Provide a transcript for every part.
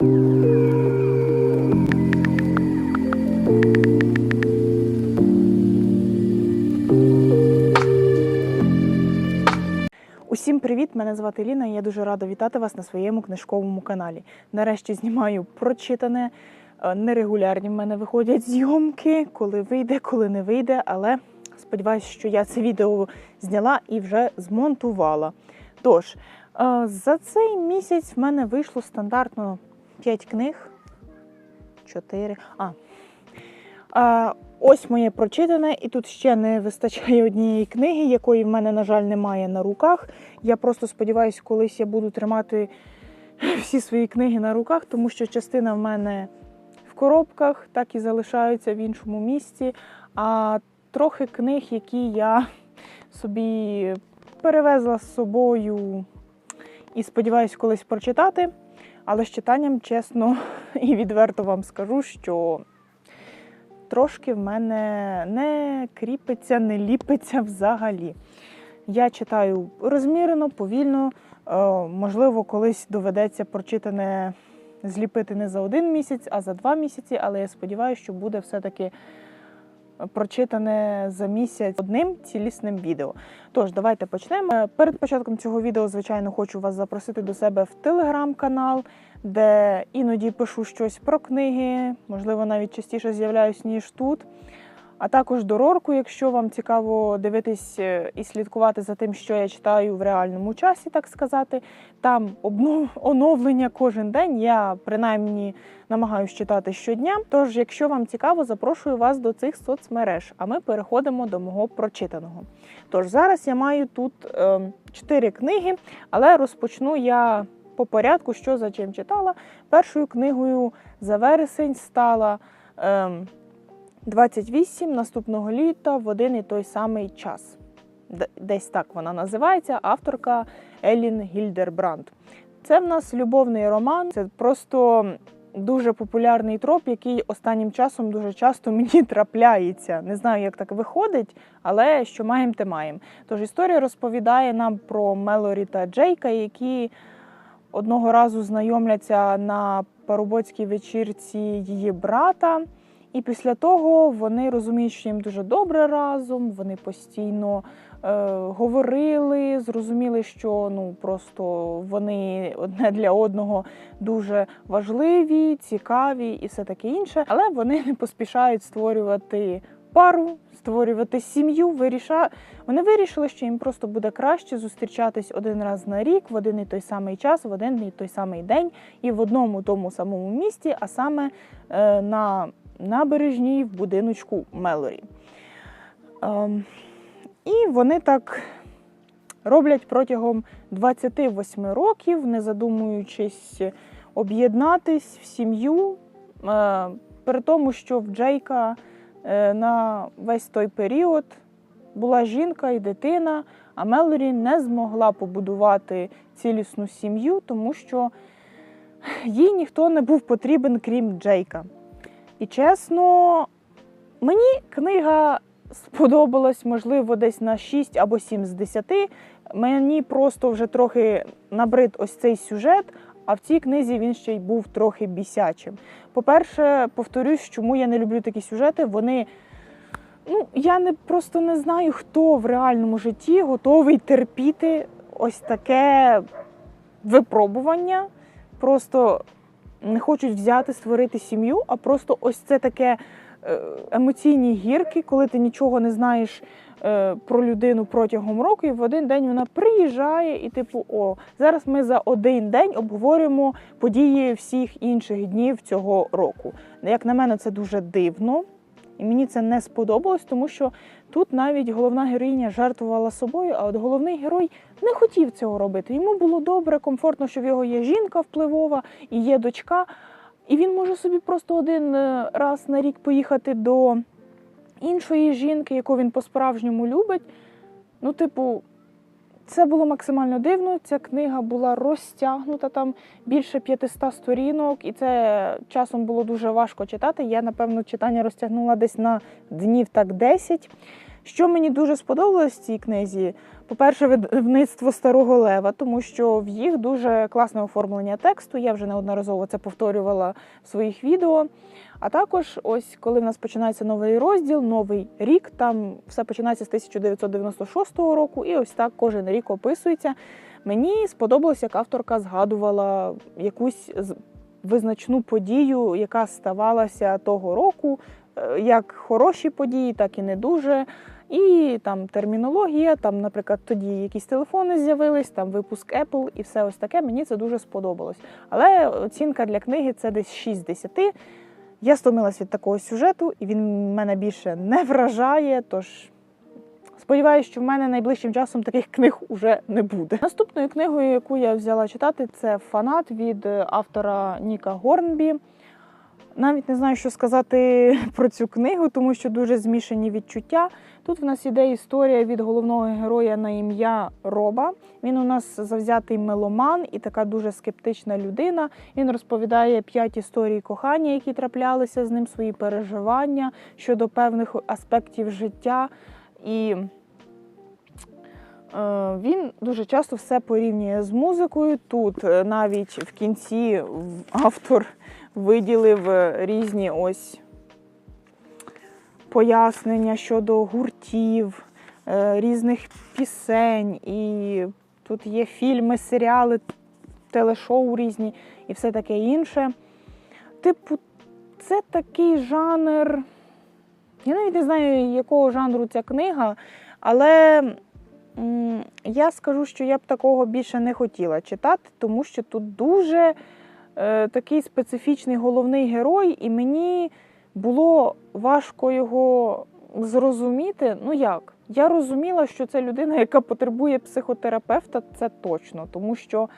Усім привіт! Мене звати Ліна. і Я дуже рада вітати вас на своєму книжковому каналі. Нарешті знімаю прочитане. Е, Нерегулярні в мене виходять зйомки, коли вийде, коли не вийде. Але сподіваюся, що я це відео зняла і вже змонтувала. Тож, е, за цей місяць в мене вийшло стандартно 5 книг. 4. А. Е, Ось моє прочитане, і тут ще не вистачає однієї книги, якої в мене, на жаль, немає на руках. Я просто сподіваюся, колись я буду тримати всі свої книги на руках, тому що частина в мене в коробках так і залишаються в іншому місці. А трохи книг, які я собі перевезла з собою і сподіваюся колись прочитати. Але з читанням, чесно і відверто вам скажу, що трошки в мене не кріпиться, не ліпиться взагалі. Я читаю розмірено, повільно. Е, Можливо, колись доведеться прочитане зліпити не за один місяць, а за два місяці, але я сподіваюся, що буде все-таки прочитане за місяць одним цілісним відео. Тож, давайте почнемо. Е, Перед початком цього відео, звичайно, хочу вас запросити до себе в телеграм-канал, де іноді пишу щось про книги, можливо, навіть частіше з'являюсь, ніж тут. А також до Рорку, якщо вам цікаво дивитись е, і слідкувати за тим, що я читаю в реальному часі, так сказати. Там оновлення кожен день. Я принаймні намагаюся читати щодня. Тож, якщо вам цікаво, запрошую вас до цих соцмереж. А ми переходимо до мого прочитаного. Тож зараз я маю тут е, книги, але розпочну я по порядку, що за чим читала. Першою книгою за вересень стала. Е, 28 наступного літа в один і той самий час. Десь так вона називається, авторка Елін Гільдербранд. Це в нас любовний роман. Це просто дуже популярний троп, який останнім часом дуже часто мені трапляється. Не знаю, як так виходить, але що маємо, те маємо. Тож історія розповідає нам про Мелорі та Джейка, які одного разу знайомляться на парубоцькій вечірці її брата. І після того вони розуміють, що їм дуже добре разом. Вони постійно е, говорили, зрозуміли, що ну просто вони одне для одного дуже важливі, цікаві і все таке інше. Але вони не поспішають створювати пару, створювати сім'ю. Виріша... Вони вирішили, що їм просто буде краще зустрічатись один раз на рік в один і той самий час, в один і той самий день, і в одному тому самому місті, а саме е, на набережній в будиночку Мелорі. Ем, і вони так роблять протягом 28 років, не задумуючись об'єднатись в сім'ю, е, при тому, що в Джейка е, на весь той період була жінка і дитина, а Мелорі не змогла побудувати цілісну сім'ю, тому що їй ніхто не був потрібен, крім Джейка. І чесно, мені книга сподобалась, можливо, десь на 6 або 7 з 10. Мені просто вже трохи набрид ось цей сюжет, а в цій книзі він ще й був трохи бісячим. По-перше, повторюсь, чому я не люблю такі сюжети. Вони. Ну, я не просто не знаю, хто в реальному житті готовий терпіти ось таке випробування. Просто не хочуть взяти, створити сім'ю, а просто ось це таке е, емоційні гірки, коли ти нічого не знаєш е, про людину протягом року, і в один день вона приїжджає, і типу, о, зараз ми за один день обговорюємо події всіх інших днів цього року. Як на мене, це дуже дивно. І мені це не сподобалось, тому що тут навіть головна героїня жертвувала собою, а от головний герой не хотів цього робити. Йому було добре, комфортно, що в його є жінка впливова і є дочка. І він може собі просто один е, раз на рік поїхати до іншої жінки, яку він по-справжньому любить. Ну, типу, це було максимально дивно. Ця книга була розтягнута там більше 500 сторінок, і це часом було дуже важко читати. Я, напевно, читання розтягнула десь на днів так 10. Що мені дуже сподобалось в цій книзі, по-перше, видавництво старого лева, тому що в їх дуже класне оформлення тексту. Я вже неодноразово це повторювала в своїх відео. А також, ось коли в нас починається новий розділ, новий рік, там все починається з 1996 року, і ось так кожен рік описується. Мені сподобалось, як авторка згадувала якусь визначну подію, яка ставалася того року, е, як хороші події, так і не дуже. І там термінологія, там, наприклад, тоді якісь телефони з'явились, там випуск Apple і все ось таке. Мені це дуже сподобалось. Але оцінка для книги це десь 6 з 10. Я стомилась від такого сюжету, і він мене більше не вражає. Тож сподіваюся, що в мене найближчим часом таких книг уже не буде. Наступною книгою, яку я взяла читати, це фанат від е, автора Ніка Горнбі. Навіть не знаю, що сказати про цю книгу, тому що дуже змішані відчуття. Тут в нас іде історія від головного героя на ім'я Роба. Він у нас завзятий меломан і така дуже скептична людина. Він розповідає п'ять історій кохання, які траплялися з ним, свої переживання щодо певних аспектів життя. І е, він дуже часто все порівнює з музикою. Тут е, навіть в кінці автор виділив е, різні ось пояснення щодо гуртів, е, різних пісень, і тут є фільми, серіали, телешоу різні і все таке інше. Типу, це такий жанр. Я навіть не знаю, якого жанру ця книга, але я скажу, що я б такого більше не хотіла читати, тому що тут дуже такий специфічний головний герой, і мені було важко його зрозуміти. Ну як? Я розуміла, що це людина, яка потребує психотерапевта, це точно, тому що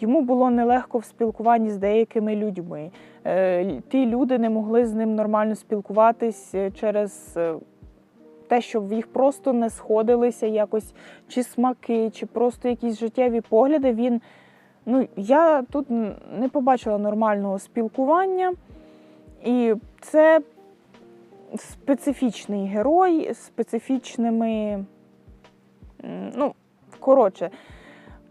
йому було нелегко в спілкуванні з деякими людьми. Е, Ті люди не могли з ним нормально спілкуватись е, через е, те, що в їх просто не сходилися якось чи смаки, чи просто якісь життєві погляди. Він ну я тут не побачила нормального спілкування, і це специфічний герой з специфічними. Ну, коротше,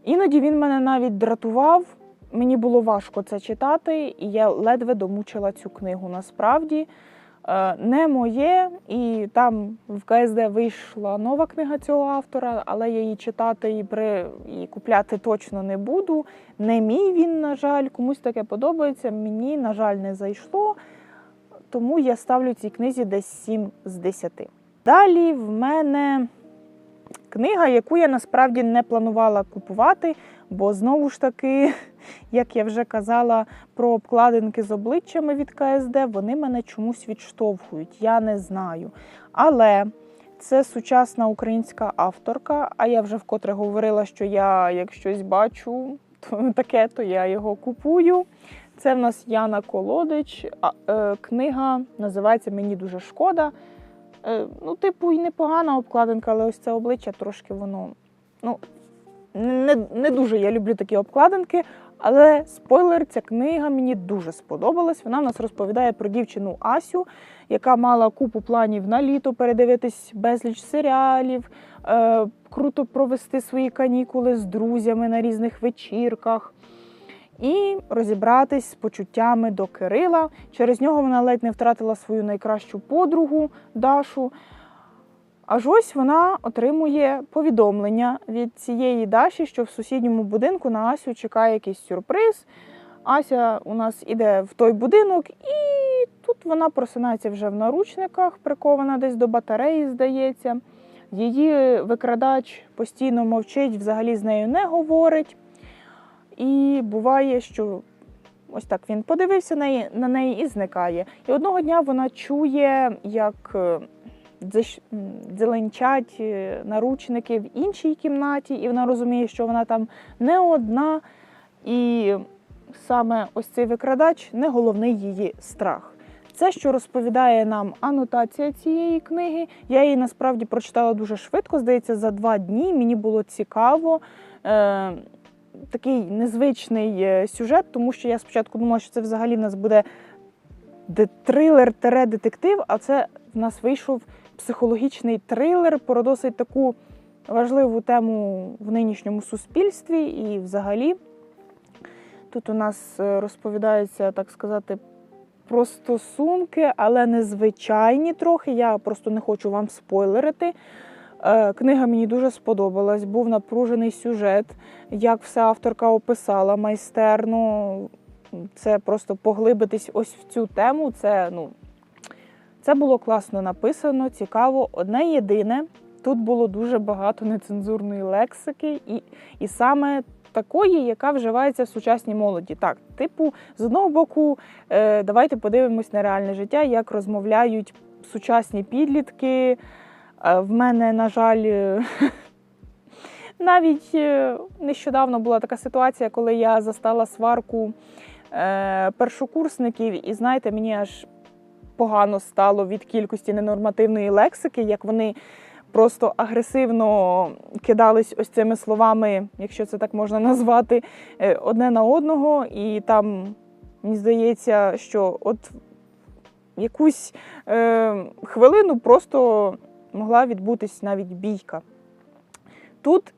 іноді він мене навіть дратував. Мені було важко це читати, і я ледве домучила цю книгу. Насправді не моє, і там в КСД вийшла нова книга цього автора, але я її читати і при і купляти точно не буду. Не мій він, на жаль, комусь таке подобається. Мені, на жаль, не зайшло. Тому я ставлю цій книзі десь 7 з 10. Далі в мене книга, яку я насправді не планувала купувати, бо знову ж таки, як я вже казала, про обкладинки з обличчями від КСД, вони мене чомусь відштовхують. Я не знаю. Але це сучасна українська авторка. А я вже вкотре говорила, що я як щось бачу, то таке, то я його купую. Це в нас Яна Колодич. А, е, книга називається Мені дуже шкода. Е, ну, типу, і непогана обкладинка, але ось це обличчя трошки воно. Ну, не, не дуже я люблю такі обкладинки, але спойлер, ця книга мені дуже сподобалась. Вона в нас розповідає про дівчину Асю, яка мала купу планів на літо передивитись безліч серіалів, е, круто провести свої канікули з друзями на різних вечірках. І розібратись з почуттями до Кирила. Через нього вона ледь не втратила свою найкращу подругу Дашу. Аж ось вона отримує повідомлення від цієї Даші, що в сусідньому будинку на Асю чекає якийсь сюрприз. Ася у нас іде в той будинок, і тут вона просинається вже в наручниках, прикована десь до батареї, здається. Її викрадач постійно мовчить, взагалі з нею не говорить. І буває, що ось так він подивився на неї, і зникає. І одного дня вона чує, як е, дзеленчать е, наручники в іншій кімнаті, і вона розуміє, що вона там не одна. І саме ось цей викрадач не головний її страх. Це, що розповідає нам анотація цієї книги. Я її насправді прочитала дуже швидко, здається, за два дні. Мені було цікаво. Е, такий незвичний е, сюжет, тому що я спочатку думала, що це взагалі в нас буде де- трилер-детектив, а це в нас вийшов психологічний трилер про досить таку важливу тему в нинішньому суспільстві і взагалі. Тут у нас е, розповідається, так сказати, про стосунки, але незвичайні трохи. Я просто не хочу вам спойлерити. Е, Книга мені дуже сподобалась, був напружений сюжет, як все авторка описала майстерно. Це просто поглибитись ось в цю тему. Це, ну, це було класно написано, цікаво. Одне єдине, тут було дуже багато нецензурної лексики, і, і саме такої, яка вживається в сучасній молоді. Так, типу, з одного боку, е, давайте подивимось на реальне життя, як розмовляють сучасні підлітки. Е, В мене, на жаль, е, навіть е, нещодавно була така ситуація, коли я застала сварку першокурсників, і знаєте, мені аж погано стало від кількості ненормативної лексики, як вони просто агресивно кидались ось цими словами, якщо це так можна назвати, е, одне на одного, і там мені здається, що от якусь е, хвилину просто могла відбутись навіть бійка. Тут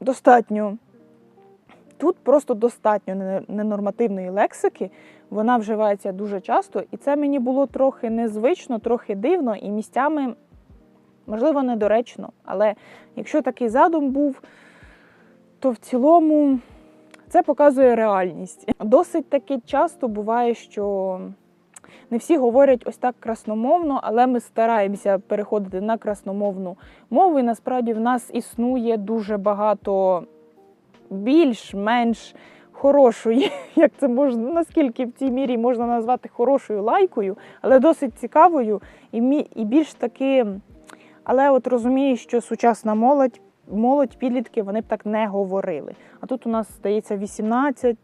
достатньо, тут просто достатньо ненормативної лексики, вона вживається дуже часто, і це мені було трохи незвично, трохи дивно і місцями, можливо, недоречно. Але якщо такий задум був, то в цілому це показує реальність. Досить таки часто буває, що не всі говорять ось так красномовно, але ми стараємося переходити на красномовну мову. І насправді в нас існує дуже багато більш-менш хорошої, як це можна, наскільки в цій мірі можна назвати хорошою лайкою, але досить цікавою і, мі- і більш таки. Але от розумію, що сучасна молодь, молодь, підлітки, вони б так не говорили. А тут у нас здається 18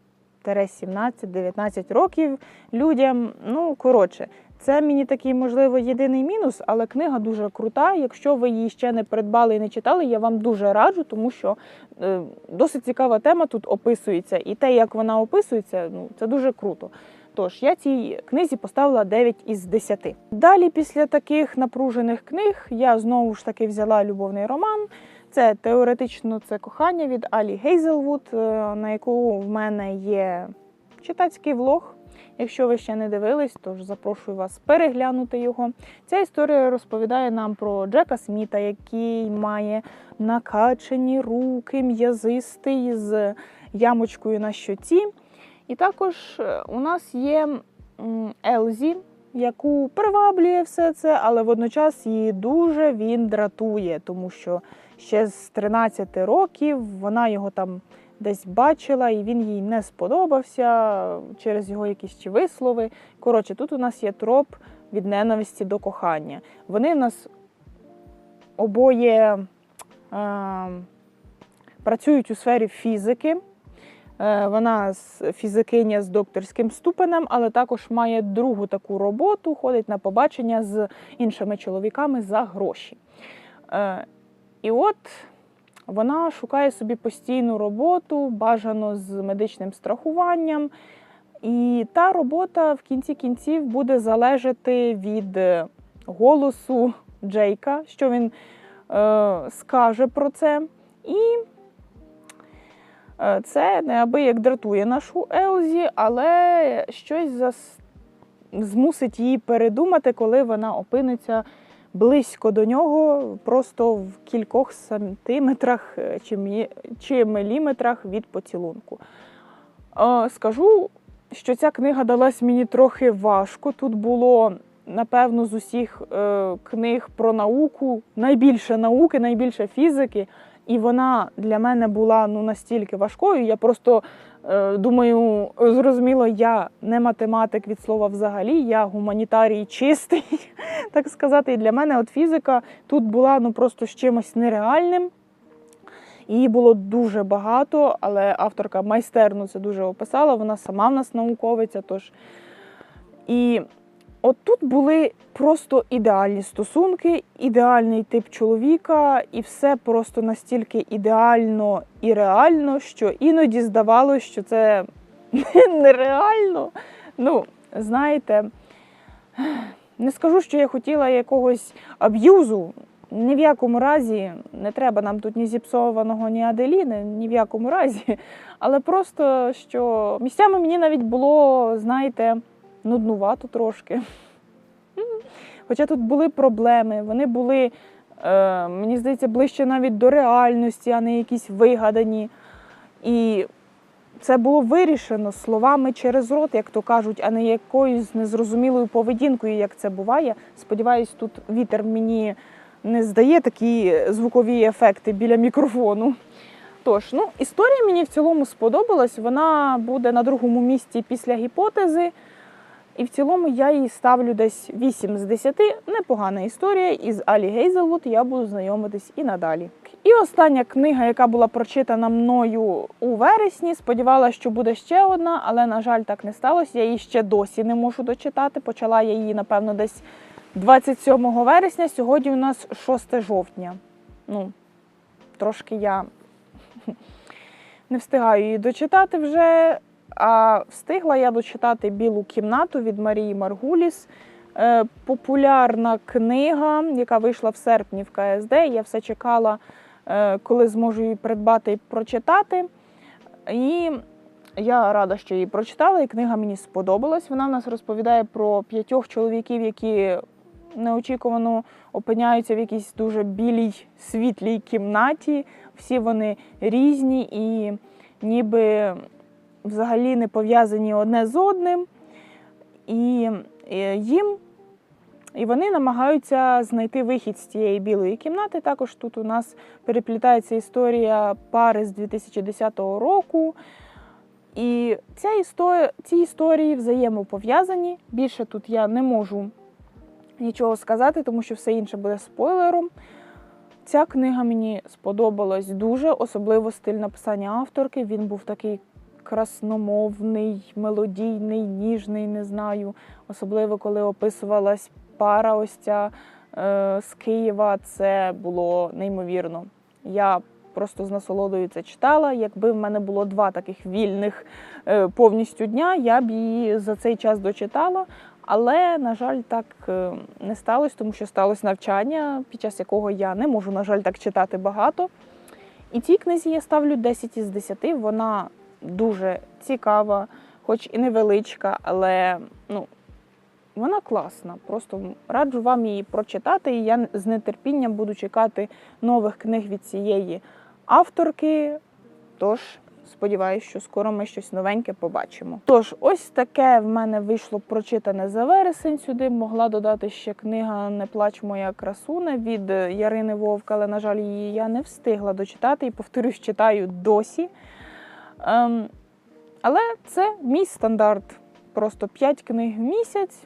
17-19 років людям. Ну, коротше, це мені такий, можливо, єдиний мінус, але книга дуже крута. Якщо ви її ще не придбали і не читали, я вам дуже раджу, тому що е, досить цікава тема тут описується. І те, як вона описується, ну, це дуже круто. Тож я цій книзі поставила 9 із 10. Далі, після таких напружених книг, я знову ж таки взяла любовний роман. Це теоретично це кохання від Алі Гейзелвуд, е, на яку в мене є читацький влог. Якщо ви ще не дивились, тож запрошую вас переглянути його. Ця історія розповідає нам про Джека Сміта, який має накачані руки, м'язистий з ямочкою на щоці. І також е, у нас є Елзі, яку приваблює все це, але водночас її дуже він дратує, тому що ще з 13 років вона його там десь бачила, і він їй не сподобався через його якісь чи вислови. Коротше, тут у нас є троп від ненависті до кохання. Вони в нас обоє е, працюють у сфері фізики. Е, Вона фізикиня з докторським ступенем, але також має другу таку роботу, ходить на побачення з іншими чоловіками за гроші. Е, І от вона шукає собі постійну роботу, бажано з медичним страхуванням. І та робота в кінці кінців буде залежати від е, голосу Джейка, що він е, скаже про це. І Е, Це неабияк дратує нашу Елзі, але щось зас... змусить її передумати, коли вона опиниться близько до нього, просто в кількох сантиметрах е, чи, міліметрах від поцілунку. Е, Скажу, що ця книга далась мені трохи важко. Тут було, напевно, з усіх е, книг про науку найбільше науки, найбільше фізики. І вона для мене була ну настільки важкою. Я просто думаю, зрозуміло, я не математик від слова взагалі, я гуманітарій чистий, так сказати. І для мене от фізика тут була ну просто з чимось нереальним. Її було дуже багато, але авторка майстерно це дуже описала. Вона сама в нас науковиця. Тож і от тут були просто ідеальні стосунки, ідеальний тип чоловіка, і все просто настільки ідеально і реально, що іноді здавалося, що це нереально. Ну, знаєте, Не скажу, що я хотіла якогось аб'юзу. Ні в якому разі не треба нам тут ні зіпсованого, ні Аделіни, ні в якому разі. Але просто що місцями мені навіть було, знаєте, нуднувато трошки. Хоча тут були проблеми, вони були, е, мені здається, ближче навіть до реальності, а не якісь вигадані. І це було вирішено словами через рот, як то кажуть, а не якоюсь незрозумілою поведінкою, як це буває. Сподіваюсь, тут вітер мені не здає такі звукові ефекти біля мікрофону. Тож, ну, історія мені в цілому сподобалась. Вона буде на другому місці після гіпотези. І в цілому я їй ставлю десь 8 з 10. Непогана історія. І з Алі Гейзелвуд я буду знайомитись і надалі. І остання книга, яка була прочитана мною у вересні. Сподівалася, що буде ще одна, але, на жаль, так не сталося. Я її ще досі не можу дочитати. Почала я її, напевно, десь 27 вересня. Сьогодні у нас 6 жовтня. Ну, трошки я не встигаю її дочитати вже. А встигла я дочитати Білу кімнату від Марії Маргуліс. Е, Популярна книга, яка вийшла в серпні в КСД. Я все чекала, е, коли зможу її придбати і прочитати. І я рада, що її прочитала, і книга мені сподобалась. Вона в нас розповідає про п'ятьох чоловіків, які неочікувано опиняються в якійсь дуже білій світлій кімнаті. Всі вони різні і ніби взагалі не пов'язані одне з одним. І е, їм і вони намагаються знайти вихід з цієї білої кімнати. Також тут у нас переплітається історія пари з 2010 року. І ця історія, ці історії взаємопов'язані. Більше тут я не можу нічого сказати, тому що все інше буде спойлером. Ця книга мені сподобалась дуже, особливо стиль написання авторки. Він був такий красномовний, мелодійний, ніжний, не знаю. Особливо, коли описувалась пара ось ця е, з Києва, це було неймовірно. Я просто з насолодою це читала. Якби в мене було два таких вільних е, повністю дня, я б її за цей час дочитала. Але, на жаль, так е, не сталося, тому що сталося навчання, під час якого я не можу, на жаль, так читати багато. І цій книзі я ставлю 10 із 10. Вона дуже цікава, хоч і невеличка, але ну, вона класна. Просто раджу вам її прочитати, і я з нетерпінням буду чекати нових книг від цієї авторки. Тож, сподіваюся, що скоро ми щось новеньке побачимо. Тож, ось таке в мене вийшло прочитане за вересень. Сюди могла додати ще книга Не плач моя красуне від Ярини Вовка, але, на жаль, її я не встигла дочитати і, повторюсь, читаю досі. Ем, але це мій стандарт. Просто 5 книг в місяць.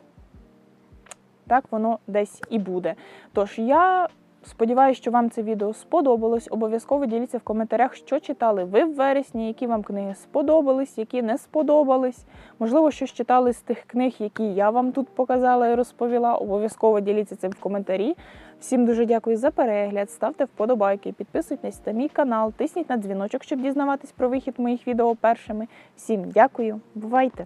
Так воно десь і буде. Тож я сподіваюся, що вам це відео сподобалось. Обов'язково діліться в коментарях, що читали ви в вересні, які вам книги сподобались, які не сподобались. Можливо, щось читали з тих книг, які я вам тут показала і розповіла. Обов'язково діліться цим в коментарі. Всім дуже дякую за перегляд. Ставте вподобайки, підписуйтесь на мій канал, тисніть на дзвіночок, щоб дізнаватись про вихід моїх відео першими. Всім дякую, бувайте!